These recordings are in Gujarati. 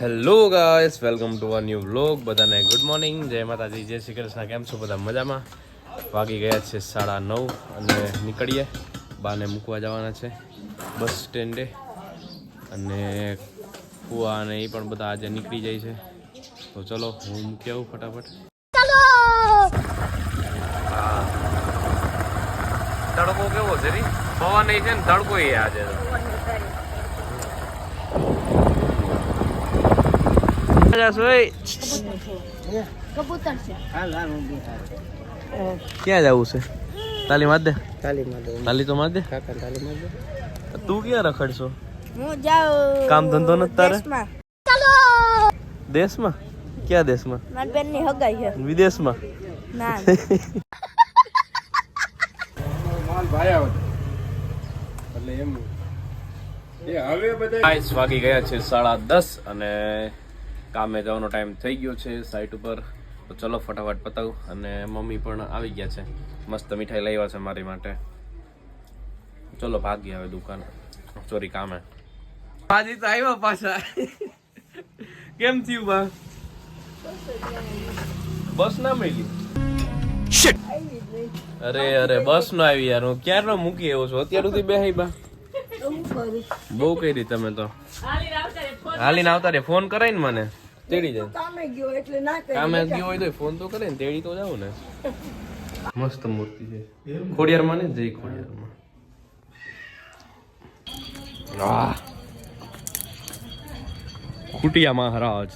Hello guys welcome to a new vlog બધાને ગુડ મોર્નિંગ જય માતાજી. જય શ્રી કૃષ્ણ. કેમ છો બધા? મજામાં? વાગી ગયા છે સાડા નવ અને નીકળીએ. બાને મૂકવા જવાના છે બસ સ્ટેન્ડે. અને કુવા અને એ પણ બધા આજે નીકળી જાય છે. તો ચલો હું મૂકી આવું ફટાફટ. તડકો કેવો છે રી? પવન છે ને તડકો એ આજે કબૂતર છે ક્યાં જવું છે? તાલી માર દે. તાલી માં દો. તાલી તો માર દે. કાકા તાલી દો. તું ક્યાં રખડશો? હું જાઉં કામ ધંધો ન તારે? દેશમાં. દેશમાં? ક્યાં દેશમાં? મારી બેનની હગાઈ છે. વિદેશમાં? ના. ગાઈસ વાગી ગયા છે સાડા દસ અને કામે જવાનો ટાઈમ થઈ ગયો છે સાઈટ ઉપર. તો ચલો ફટાફટ પતાવું અને મમ્મી પણ આવી ગયા છે. મસ્ત મીઠાઈ લાવ્યા છે મારી માટે. ચલો ભાગી હવે દુકાન. સોરી કામે. હાજી તો આવ્યા પાછા. કેમ થયું બા? બસ ના મળી. અરે અરે બસ નો આવી યાર. હું ક્યારનો મૂકી આવ્યો છું? અત્યાર સુધી બે બા. બહુ કરી તમે તો. હાલીને આવતા રે ફોન કરાય ને મને. તેડી જાય કામે ગયો એટલે ના કામે ગયો હોય તો ફોન તો કરે ને તેડી તો જાવ ને. મસ્ત મૂર્તિ છે. ખોડિયાર માં ને જય ખોડિયાર માં વાહ. ખુટિયા મહારાજ.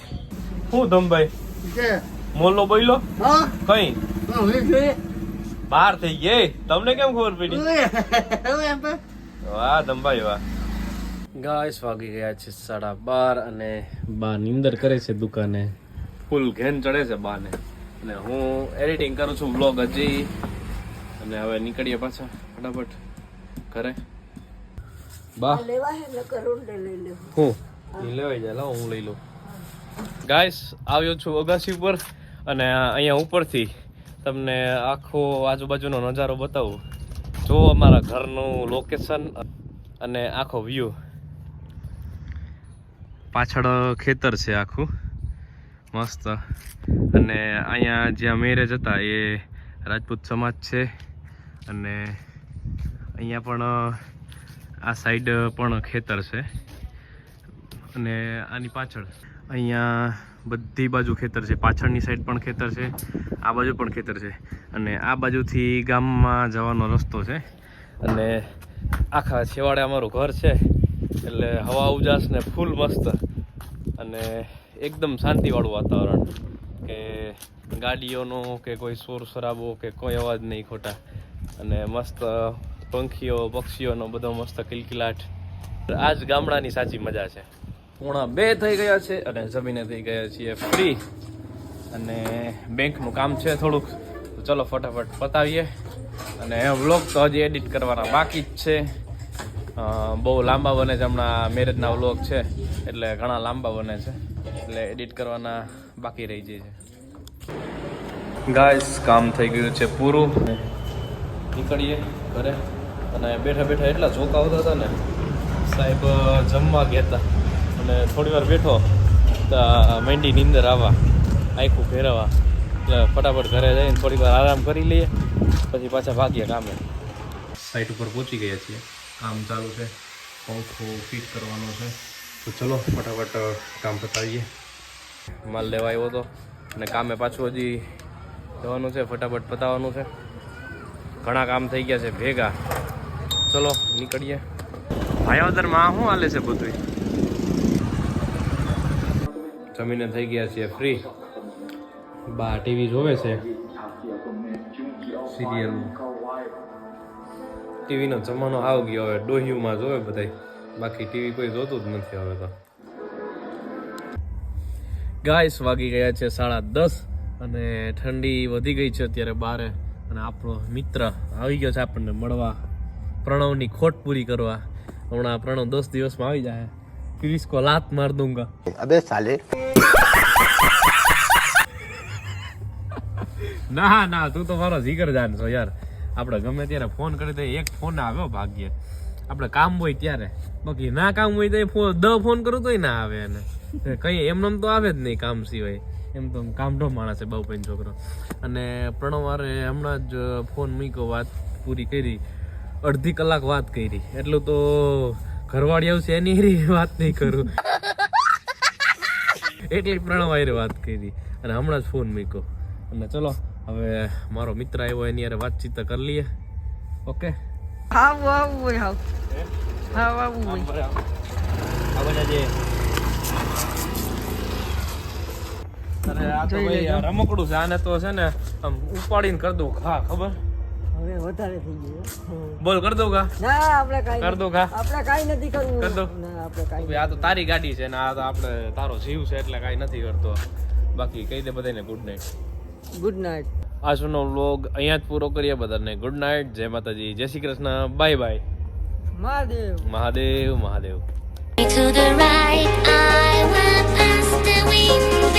હું ધમભાઈ મોલ્લો બોલ્યો કઈ? બહાર થઈ ગઈ તમને કેમ ખબર પડી? વાહ ધમભાઈ વાહ. ગાઈસ વાગી ગયા છે સાડા બાર અને બા નિંદર કરે છે દુકાને. ફૂલ ઘેન ચડે છે બાને. અને હું એડિટિંગ કરું છું વ્લોગ હજી. અને હવે નીકળીએ પાછા ફટાફટ ઘરે. બા. લેવા હે ને ઊંડે લઈ લે હું? એ લેવાઈ જાય લાવો હું લઈ લઉં. ગાઈસ આવ્યો છું અગાસી ઉપર અને અહીંયા ઉપરથી તમને આખો આજુબાજુનો નજારો બતાવું. જો અમારા ઘરનું લોકેશન અને આખો વ્યૂ પાછળ ખેતર છે આખું. મસ્ત. અને અહીંયા જ્યાં મેરેજ હતા એ રાજપૂત સમાજ છે. અને અહીંયા પણ આ સાઈડ પણ ખેતર છે. અને આની પાછળ અહીંયા બધી બાજુ ખેતર છે. પાછળની સાઈડ પણ ખેતર છે. આ બાજુ પણ ખેતર છે. અને આ બાજુથી ગામમાં જવાનો રસ્તો છે. અને આખા છેવાડે અમારું ઘર છે. એટલે હવા ઉજાસ ને ફૂલ મસ્ત. અને એકદમ શાંતિવાળું વાતાવરણ. કે ગાડીઓનો કે કોઈ શોર શરાબો કે કોઈ અવાજ નહીં ખોટા. અને મસ્ત પંખીઓ, પક્ષીઓનો બધો મસ્ત કિલકિલાટ. આ જ ગામડાની સાચી મજા છે. પૂણા બે થઈ ગયા છે અને જમીને થઈ ગયા છીએ ફ્રી અને બેંકનું કામ છે થોડુંક. ચલો ફટાફટ પતાવીએ. અને વ્લોગ તો હજી એડિટ કરવાના બાકી જ છે. બહુ લાંબા બને છે હમણાં મેરેજના વ્લોગ છે. એટલે ઘણા લાંબા બને છે. એટલે એડિટ કરવાના બાકી રહી જાય છે. ગાઈસ કામ થઈ ગયું છે પૂરું. નીકળીએ ઘરે. અને બેઠા બેઠા એટલા ચોકા આવતા હતા ને સાહેબ જમવા ગયા હતા. અને થોડી વાર બેઠો તો માંડી નીંદર આવવા આખું ફેરવવા. એટલે ફટાફટ ઘરે જઈને થોડીક વાર આરામ કરી લઈએ. પછી પાછા ભાગીએ કામે સાઈટ ઉપર પહોંચી ગયા છીએ. કામ ચાલુ છે. પંખો ફિટ કરવાનો છે. તો ચલો ફટાફટ કામ પતાવીએ. માલ લેવા આવ્યો હતો અને કામે પાછું હજી જવાનું છે ફટાફટ પતાવવાનું છે. ઘણા કામ થઈ ગયા છે ભેગા. ચલો નીકળીએ. ભાયાવદરમાં શું હાલે છે બધું જમીને થઈ ગયા છીએ ફ્રી બા ટીવી જોવે છે? સિરિયલ ટીવીનો જમાનો આવ ગયો હવે ડોહિયુંમાં જોવે બધાય. બાકી ટીવી કોઈ જોતું જ નથી હવે તો. ગાયસ વાગી ગયા છે સાડા દસ અને ઠંડી વધી ગઈ છે અત્યારે બારે. અને આપણો મિત્ર આવી ગયો છે આપણને મળવા. પ્રણવની ખોટ પૂરી કરવા. હમણાં પ્રણવ દસ દિવસમાં આવી જાય. ત્રીસ કો લાત માર દુંગા અબે સાલે. ના ના તું તો મારો જીગર જાન છો યાર. આપણે ગમે ત્યારે ફોન કરી તો એક ફોન આવ્યો ભાગ્ય. આપણે કામ હોય ત્યારે. બાકી ના કામ હોય તો એ ફોન દ ફોન કરું તોય ના આવે એને. કઈ એમનેમ તો આવે જ નહીં કામ સિવાય. એમ તો કામઢો માણસ છે બાઉભાઈ છોકરો. અને પ્રણવારે હમણાં જ ફોન મૂક્યો વાત પૂરી કરી. અડધી કલાક વાત કરી. એટલું તો ઘરવાળી આવશે એની રી વાત નહીં કરું. એટલી પ્રણવાયરે વાત કરી. અને હમણાં જ ફોન મૂક્યો. અને ચલો હવે મારો મિત્ર આવ્યો એની અરે વાતચીત કરી લઈએ. ઓકે? આવું આવું હોય હાવ. હાવ આવું હોય. અરે આ તો ભાઈ આ રમકડું છે આને તો છે ને આમ ઉપાડીને કરી દઉં ખા ખબર? હવે વધારે થઈ ગયું બોલ કરી દઉં કા ના આપણે કાઈ કરી દઉં ખા આપણે કાઈ નથી કરવું. કર દો. ના આપણે કાઈ આ તો તારી ગાડી છે ને આ તો આપણે તારો જીવ છે એટલે કાંઈ નથી કરતો. બાકી કહી દે બધાને ગુડ નાઇટ ગુડ નાઇટ આજનો વ્લોગ અહીંયા જ પૂરો કરીએ બધાને. ગુડ નાઇટ જય માતાજી. જય Shri Krishna. Bye bye Mahadev. Mahadev Mahadev. To the right, I went past the wind.